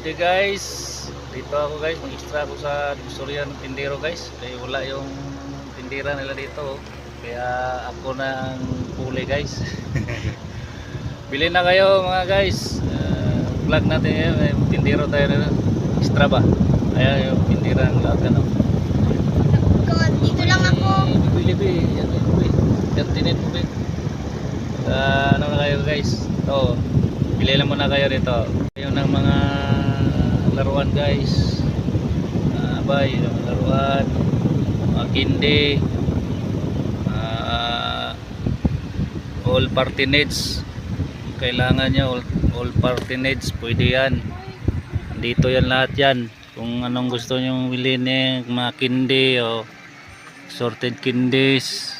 Okay guys, dito ako guys, mag-extra ako sa divisorya ng tindero guys. Kaya wala yung tindera nila dito. oh. Kaya ako nang puli guys. Bili na kayo mga guys. Uh, vlog natin yan, may tindero tayo na extra ba? Ayan yung tindera ng lahat ano. Dito lang ako. Libi-libi, yan libi. Yan tinit bin. Ah, ano na kayo guys? Ito, bili lang muna kayo dito. Yung ng mga laruan guys. Ah, bay, yung mga laruan. Mga kindi. Ah, all party needs. Kailangan nyo all, all party needs. Pwede yan. Dito yan lahat yan. Kung anong gusto nyo bilhin eh, mga kindi o sorted candies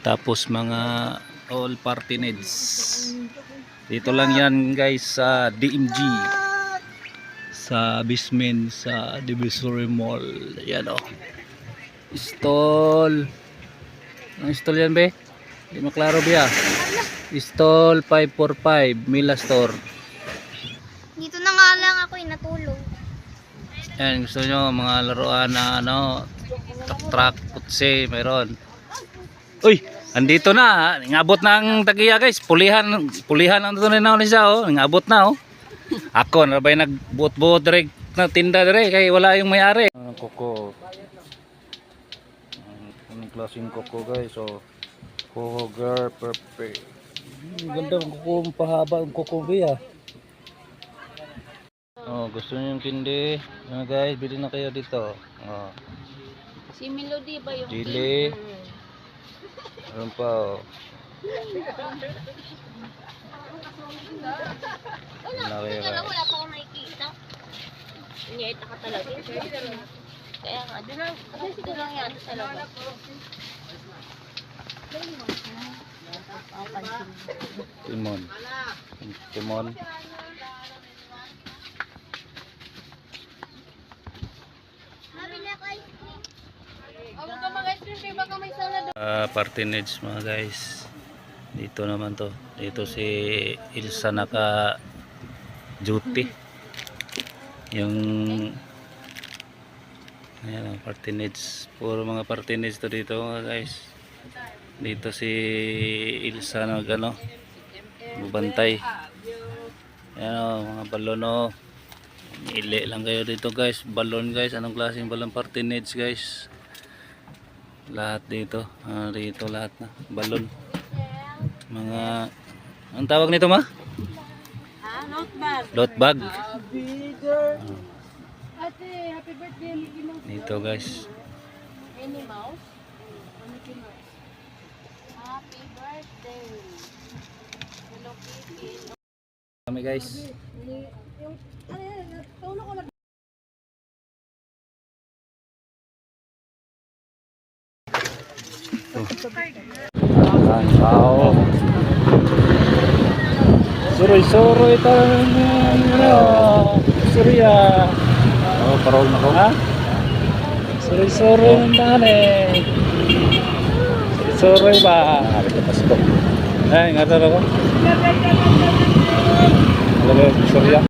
tapos mga all party needs dito lang yan guys sa DMG sa basement sa Divisory Mall. Yan o stall. Ang stall yan be? di maklaro ba stall 545 Mila Store. Dito na nga lang ako eh, natulog. yan gusto nyo mga laruan na ano truck truck putse meron. Uy andito na ngabot na ang tagiya guys. Pulihan pulihan ang tunay na siya oh. Ngabot na oh ako na ba nagbuot-buot direct na tinda dire kay wala yung may-ari ang koko ang klaseng koko guys so koko girl perfect ang ganda ng koko pahaba ang koko biya Oh, gusto niyo yung kindi? Ano guys, bili na kayo dito. Oh, Si Melody ba yung Chili. Meron pa oh. Bili na kayo guys. wala pa akong nakikita. Inyeta ka talaga. Kaya nga, doon lang, kasi siguro lang yan talaga. Timon. Timon. Ah, party needs mga guys. Dito naman to. Dito si Ilsa naka duty. Yung Ayan, ang party needs. Puro mga party needs to dito guys. Dito si Ilsa nag ano, bubantay. Ayan o, mga balon o. Ili lang kayo dito guys. Balon guys. Anong klaseng balon party needs guys. Lahat dito. Ah, dito lahat na. Balon. Mga... Ang tawag nito ma? Ah, not bad. Lot bag. Bigger. Ate, happy birthday, Mickey Mouse. Dito guys. Minnie Mouse? Mickey Mouse? Happy birthday. Hello, Kitty. Kami guys. Ang tao. Suroy-suroy tayo ano. Surya. Oh, parol na ko. Ha? Suroy-suroy ng daan eh. Suroy ba? Hari ka pasko. Ay, nga ako. Lagay, Surya.